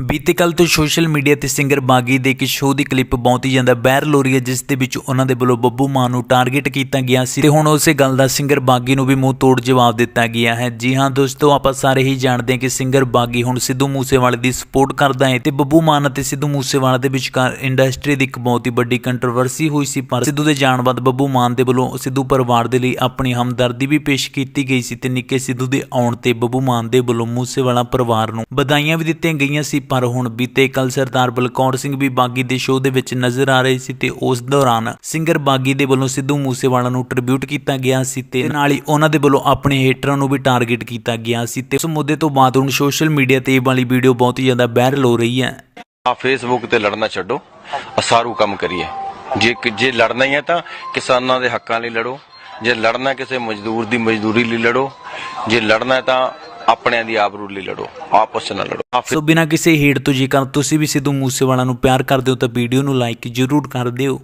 ਬੀਤੇ ਕੱਲ ਤੋਂ ਸੋਸ਼ਲ ਮੀਡੀਆ ਤੇ ਸਿੰਗਰ ਬਾਗੀ ਦੇ ਇੱਕ ਸ਼ੋਅ ਦੀ ਕਲਿੱਪ ਬਹੁਤ ਹੀ ਜ਼ਿਆਦਾ ਵਾਇਰਲ ਹੋ ਰਹੀ ਹੈ, ਜਿਸ ਦੇ ਵਿੱਚ ਉਹਨਾਂ ਦੇ ਵੱਲੋਂ ਬੱਬੂ ਮਾਨ ਨੂੰ ਟਾਰਗੇਟ ਕੀਤਾ ਗਿਆ ਸੀ ਤੇ ਹੁਣ ਉਸੇ ਗੱਲ ਦਾ ਸਿੰਗਰ ਬਾਗੀ ਨੂੰ ਵੀ ਮੂੰਹ ਤੋੜ ਜਵਾਬ ਦਿੱਤਾ ਗਿਆ ਹੈ। ਜੀ ਹਾਂ ਦੋਸਤੋ, ਆਪਾਂ ਸਾਰੇ ਹੀ ਜਾਣਦੇ ਹਾਂ ਕਿ ਸਿੰਗਰ ਬਾਗੀ ਹੁਣ ਸਿੱਧੂ ਮੂਸੇਵਾਲੇ ਦੀ ਸਪੋਰਟ ਕਰਦਾ ਹੈ ਤੇ ਬੱਬੂ ਮਾਨ ਅਤੇ ਸਿੱਧੂ ਮੂਸੇਵਾਲੇ ਦੇ ਵਿਚਕਾਰ ਇੰਡਸਟਰੀ ਦੀ ਇੱਕ ਬਹੁਤ ਹੀ ਵੱਡੀ ਕੰਟਰੋਵਰਸੀ ਹੋਈ ਸੀ, ਪਰ ਸਿੱਧੂ ਦੇ ਜਾਣ ਬਾਅਦ ਬੱਬੂ ਮਾਨ ਦੇ ਵੱਲੋਂ ਸਿੱਧੂ ਪਰਿਵਾਰ ਦੇ ਲਈ ਆਪਣੀ ਹਮਦਰਦੀ ਵੀ ਪੇਸ਼ ਕੀਤੀ ਗਈ ਸੀ ਤੇ ਨਿੱਕੇ ਸਿੱਧੂ ਦੇ ਆਉਣ ਤੇ ਬੱਬੂ ਮਾਨ ਦੇ ਵੱਲੋਂ ਮੂਸੇਵਾਲਾ ਪਰਿਵਾਰ ਨੂੰ ਵਧਾਈਆਂ ਵੀ ਦਿੱਤੀਆਂ ਗਈਆਂ ਸੀ ਪਰ ਹੁਣ ਬੀਤੇ ਕੱਲ ਸਰਦਾਰ ਬਲਕੌਰ ਸਿੰਘ ਵੀ ਬਾਗੀ ਦੇ ਸ਼ੋਅ ਦੇ ਵਿੱਚ ਨਜ਼ਰ ਆ ਰਹੇ ਸੀ ਤੇ ਉਸ ਦੌਰਾਨ ਸਿੰਗਰ ਬਾਗੀ ਦੇ ਵੱਲੋਂ ਸਿੱਧੂ ਮੂਸੇਵਾਲਾ ਨੂੰ ਟ੍ਰਿਬਿਊਟ ਕੀਤਾ ਗਿਆ ਸੀ ਤੇ ਨਾਲ ਹੀ ਉਹਨਾਂ ਦੇ ਵੱਲੋਂ ਆਪਣੇ ਹੇਟਰਾਂ ਨੂੰ ਵੀ ਟਾਰਗੇਟ ਕੀਤਾ ਗਿਆ ਸੀ ਤੇ ਉਸ ਮੁੱਦੇ ਤੋਂ ਬਾਅਦ ਹੁਣ ਸੋਸ਼ਲ ਮੀਡੀਆ ਤੇ ਇਹ ਵਾਲੀ ਵੀਡੀਓ ਬਹੁਤ ਹੀ ਜ਼ਿਆਦਾ ਵਾਇਰਲ ਹੋ ਰਹੀ ਹੈ। ਆ ਫੇਸਬੁੱਕ ਤੇ ਲੜਨਾ ਛੱਡੋ ਅਸਾਰੂ ਕੰਮ ਕਰੀਏ। ਜੇ ਜੇ ਲੜਨਾ ਹੀ ਹੈ ਤਾਂ ਕਿਸਾਨਾਂ ਦੇ ਹੱਕਾਂ ਲਈ ਲੜੋ। ਜੇ ਲੜਨਾ ਕਿਸੇ ਮਜ਼ਦੂਰ ਦੀ ਮਜ਼ਦੂਰੀ ਲਈ ਲੜੋ। ਜੇ ਲੜਨਾ ਤਾਂ ਆਪਣਿਆਂ ਦੀ ਆਬਰੂ ਲਈ ਲੜੋ, ਆਪਸ ਨਾਲ ਲੜੋ। ਆ ਸੋ ਬਿਨਾਂ ਕਿਸੇ ਹੇਟ ਤੋਂ ਜੇਕਰ ਤੁਸੀਂ ਵੀ ਸਿੱਧੂ ਮੂਸੇਵਾਲਾ ਨੂੰ ਪਿਆਰ ਕਰਦੇ ਹੋ ਤਾਂ ਵੀਡੀਓ ਨੂੰ ਲਾਈਕ ਜ਼ਰੂਰ ਕਰ ਦਿਓ।